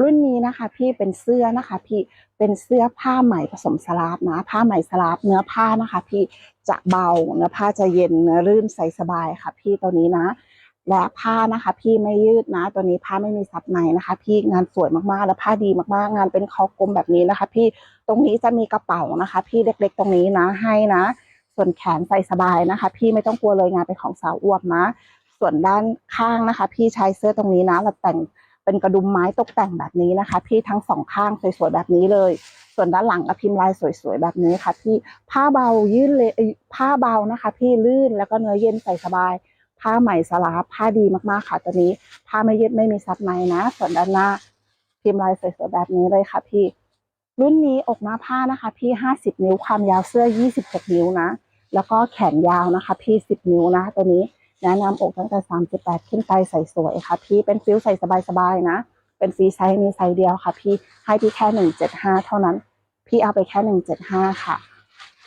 รุ่นนี้นะคะ พี่เป็นเสื้อนะคะ พี่เป็นเสื้อผ้าไหมผสมสลาฟนะผ้าไหมสลาฟเนื้อผ้านะคะ พี่จะเบาเนื้อผ้าจะเย็นเนื้อรื่นใส่สบายค่ะ พี่ตัวนี้นะ และผ้านะคะ พี่ไม่ยืดนะ ตัวนี้ผ้าไม่มีซับในนะคะ พี่งานสวยมากๆ และผ้าดีมากๆ งานเป็นคอกลมแบบนี้นะคะ พี่ตรงนี้จะมีกระเป๋านะคะ พี่เล็กๆ ตรงนี้นะให้นะ ส่วนแขนใส่สบายนะคะ พี่ไม่ต้องกลัวเลยงานเป็นของสาวอวบนะ ส่วนด้านข้างนะคะ พี่ใช้เสื้อตรงนี้นะเราแต่ง เป็นกระดุมไม้ตกแต่งแบบนี้นะคะ พี่ทั้งสองข้างสวยๆแบบนี้เลย ส่วนด้านหลังก็พิมพ์ลายสวยๆแบบนี้ค่ะพี่ผ้าเบายืดเลยผ้าเบานะคะ พี่ลื่นแล้วก็เนื้อเย็นใส่สบาย ผ้าไหมสลาผ้าดีมากๆค่ะตัวนี้ผ้าไม่ยืดไม่มีซับในนะ ส่วนด้านหน้าพิมพ์ลายสวยๆแบบนี้เลยค่ะพี่รุ่นนี้อกหน้าผ้านะคะ พี่ห้าสิบนิ้วความยาวเสื้อยี่สิบหกนิ้วนะ แล้วก็แขนยาวนะคะ พี่สิบนิ้วนะตัวนี้ แนะนำอกตั้งแต่สามสิบแปดขึ้นไปใส่สวยค่ะ พี่เป็นฟิลใส่สบายๆนะ เป็นฟรีไซส์มีไซส์เดียวค่ะ พี่ให้พี่แค่หนึ่งเจ็ดห้าเท่านั้น พี่เอาไปแค่หนึ่งเจ็ดห้าค่ะ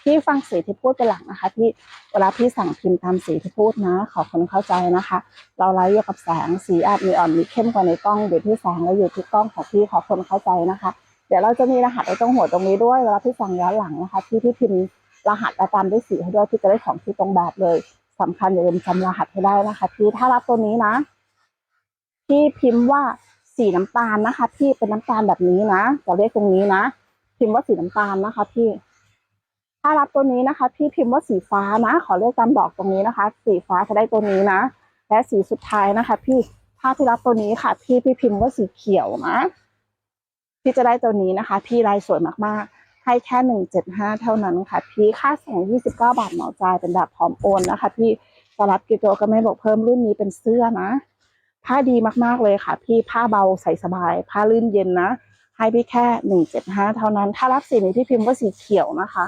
พี่ฟังสีที่พูดเป็นหลักนะคะ พี่เวลาพี่สั่งพิมพ์ตามสีที่พูดนะ ขอคนเข้าใจนะคะ เราไล่อยู่กับแสงสีอาจมีอ่อนมีเข้มกว่าในกล้องอยู่ที่แสงและอยู่ที่กล้องของพี่ขอคนเข้าใจนะคะ เดี๋ยวเราจะมีรหัสไว้ตรงหัวตรงนี้ด้วยเวลาพี่สั่งย้อนหลังนะคะที่พี่พิมพ์รหัสและตามด้วยสีให้ด้วยพี่จะได้ของที่ตรงแบบเลย สำคัญอย่าลืมจำรหัสให้ได้นะคะพี่ถ้ารับตัวนี้นะพี่พิมพ์ว่าสีน้ำตาลนะคะ พี่เป็นน้ำตาลแบบนี้นะจะเรียกตรงนี้นะพิมพ์ว่าสีน้ำตาลนะคะ พี่ ถ้ารับตัวนี้นะคะ พี่พิมพ์ว่าสีฟ้านะ ขอเรียกตามดอกตรงนี้นะคะ สีฟ้าจะได้ตัวนี้นะและสีสุดท้ายนะคะ พี่ถ้าพี่รับตัวนี้ค่ะ พี่พี่พิมพ์ว่าสีเขียวนะพี่จะได้ตัวนี้นะคะ พี่ลายสวยมากๆ ให้แค่หนึ่งเจ็ดห้าเท่านั้นค่ะพี่ค่าส่งยี่สิบเก้าบาทเหมาจ่ายเป็นแบบพร้อมโอนนะคะ พี่สลับกิโจก็ไม่บอกเพิ่มรุ่นนี้เป็นเสื้อนะ ผ้าดีมากๆเลยค่ะ พี่ผ้าเบาใส่สบาย ผ้าลื่นเย็นนะ ให้พี่แค่หนึ่งเจ็ดห้าเท่านั้น ถ้ารับสีนี้พี่พิมพ์ว่าสีเขียวนะคะ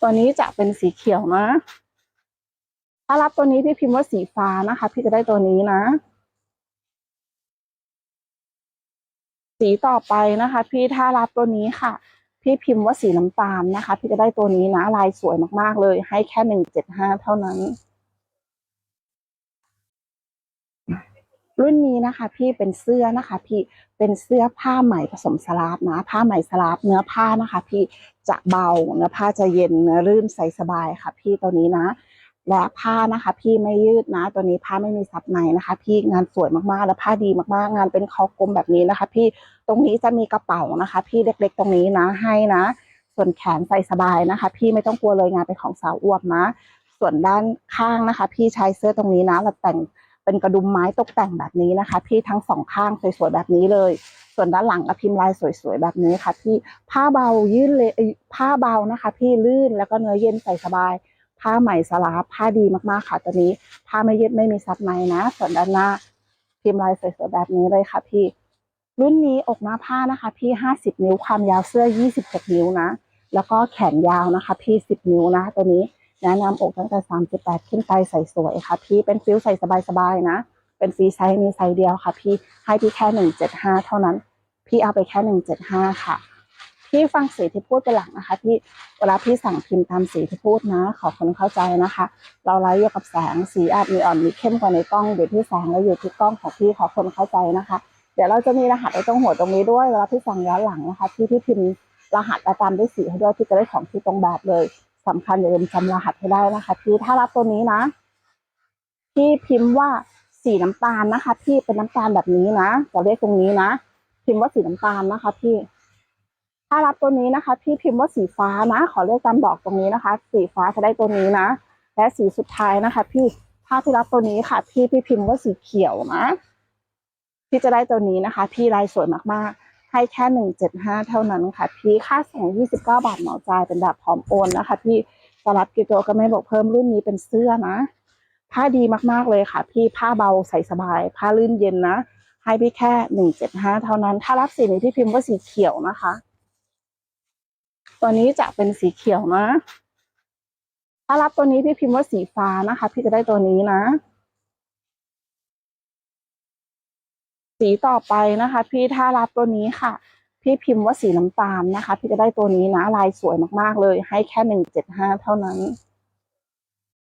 ตัวนี้จะเป็นสีเขียวนะ ถ้ารับตัวนี้พี่พิมพ์ว่าสีฟ้านะคะ พี่จะได้ตัวนี้นะ สีต่อไปนะคะ พี่ถ้ารับตัวนี้ค่ะ พี่พิมพ์ว่าสีน้ำตาลนะคะ พี่จะได้ตัวนี้นะลายสวยมากๆเลย ให้แค่หนึ่งเจ็ดห้าเท่านั้น รุ่นนี้นะคะ พี่เป็นเสื้อนะคะ พี่เป็นเสื้อผ้าไหมผสมสลาฟนะ ผ้าไหมสลาฟเนื้อผ้านะคะ พี่จะเบาเนื้อผ้าจะเย็นเนื้อรื่นใส่สบายค่ะ พี่ตัวนี้นะ และผ้านะคะ พี่ไม่ยืดนะ ตัวนี้ผ้าไม่มีซับในนะคะ พี่งานสวยมากๆ และผ้าดีมากๆ งานเป็นคอกลมแบบนี้นะคะ พี่ตรงนี้จะมีกระเป๋านะคะ พี่เล็กๆ ตรงนี้นะให้นะ ส่วนแขนใส่สบายนะคะ พี่ไม่ต้องกลัวเลยงานเป็นของสาวอวบนะ ส่วนด้านข้างนะคะ พี่ใช้เสื้อตรงนี้นะเราแต่งเป็นกระดุมไม้ตกแต่งแบบนี้นะคะ พี่ทั้งสองข้างสวยๆแบบนี้เลย ส่วนด้านหลังก็พิมพ์ลายสวยๆแบบนี้ค่ะ พี่ผ้าเบายืดเลยเอ้ยผ้าเบานะคะ พี่ลื่นแล้วก็เนื้อเย็นใส่สบาย ผ้าไหม่สลาผ้าดีมากๆค่ะตัวนี้ผ้าไม่ยืดไม่มีซับในนะ ส่วนด้านหน้าพิมพ์ลายสวยๆแบบนี้เลยค่ะพี่ รุ่นนี้อกหน้าผ้านะคะ พี่ห้าสิบนิ้วความยาวเสื้อยี่สิบหกนิ้วนะ แล้วก็แขนยาวนะคะ พี่สิบนิ้วนะ ตัวนี้แนะนำอกตั้งแต่สามสิบแปดขึ้นไปใส่สวยค่ะ พี่เป็นฟิลใส่สบายๆนะ เป็นฟรีไซส์มีไซส์เดียวค่ะ พี่ให้พี่แค่หนึ่งเจ็ดห้าเท่านั้น พี่เอาไปแค่หนึ่งเจ็ดห้าค่ะ พี่ฟังสีที่พูดเป็นหลักนะคะพี่เวลาพี่สั่งพิมพ์ตามสีที่พูดนะ ขอคนเข้าใจนะคะ เราไล่อยู่กับแสงสีอาจมีอ่อนมีเข้มกว่าในกล้องอยู่ที่แสงและอยู่ที่กล้องของพี่ขอคนเข้าใจนะคะ เดี๋ยวเราจะมีรหัสไว้ตรงหัวตรงนี้ด้วยเวลาพี่สั่งย้อนหลังนะคะที่พี่พิมพ์รหัสและตามด้วยสีให้ด้วยพี่จะได้ของที่ตรงแบบเลยสำคัญอย่าลืมจำรหัสให้ได้นะคะพี่ถ้ารับตัวนี้นะพี่พิมพ์ว่าสีน้ำตาลนะคะ พี่เป็นน้ำตาลแบบนี้นะจะเรียกตรงนี้นะ พิมพ์ว่าสีน้ำตาลนะคะ พี่ ถ้ารับตัวนี้นะคะ พี่พิมพ์ว่าสีฟ้านะ ขอเรียกตามดอกตรงนี้นะคะ สีฟ้าจะได้ตัวนี้นะ และสีสุดท้ายนะคะ พี่ถ้าพี่รับตัวนี้ค่ะ พี่พี่พิมพ์ว่าสีเขียวนะพี่จะได้ตัวนี้นะคะ พี่ลายสวยมากๆ ให้แค่หนึ่งเจ็ดห้าเท่านั้นค่ะ พี่ค่าส่งยี่สิบเก้าบาทเหมาจ่ายเป็นแบบพร้อมโอนนะคะ พี่สลับกิโจก็ไม่บอกเพิ่มรุ่นนี้เป็นเสื้อนะ ผ้าดีมากๆเลยค่ะ พี่ผ้าเบาใส่สบาย ผ้าลื่นเย็นนะให้พี่แค่หนึ่งเจ็ดห้าเท่านั้น ถ้ารับสีนี้พี่พิมพ์ว่าสีเขียวนะคะ ตัวนี้จะเป็นสีเขียวนะ ถ้ารับตัวนี้พี่พิมพ์ว่าสีฟ้านะคะ พี่จะได้ตัวนี้นะ สีต่อไปนะคะ พี่ถ้ารับตัวนี้ค่ะ พี่พิมพ์ว่าสีน้ำตาลนะคะ พี่จะได้ตัวนี้นะ ลายสวยมากๆเลย ให้แค่หนึ่งเจ็ดห้าเท่านั้น